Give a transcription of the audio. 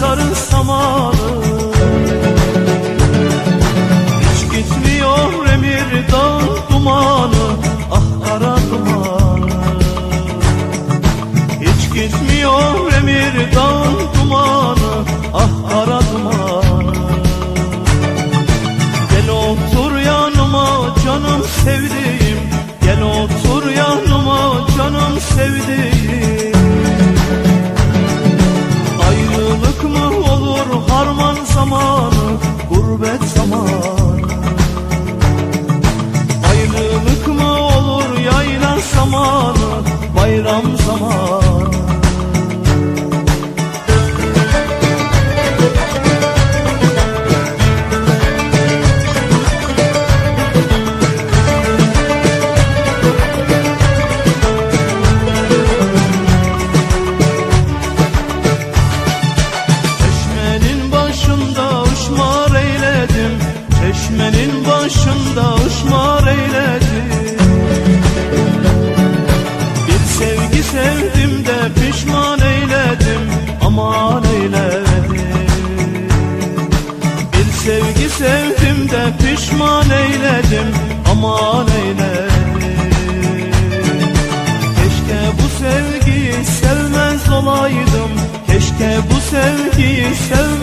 sarı samalı. Hiç gitmiyor emir dağ dumanı Ah kara dumanı. Hiç gitmiyor emir dağ dumanı Ah kara dumanı. Gel otur yanıma canım sevdiğim. zamanı gurbet zamanı. Ayrılık mı olur yayla zamanı? Bayram uşmar eyledim. Bir sevgi sevdim de pişman eyledim Aman eyledim. Bir sevgi sevdim de pişman eyledim Aman eyledim. Keşke bu sevgiyi sevmez olaydım Keşke bu sevgiyi sevmez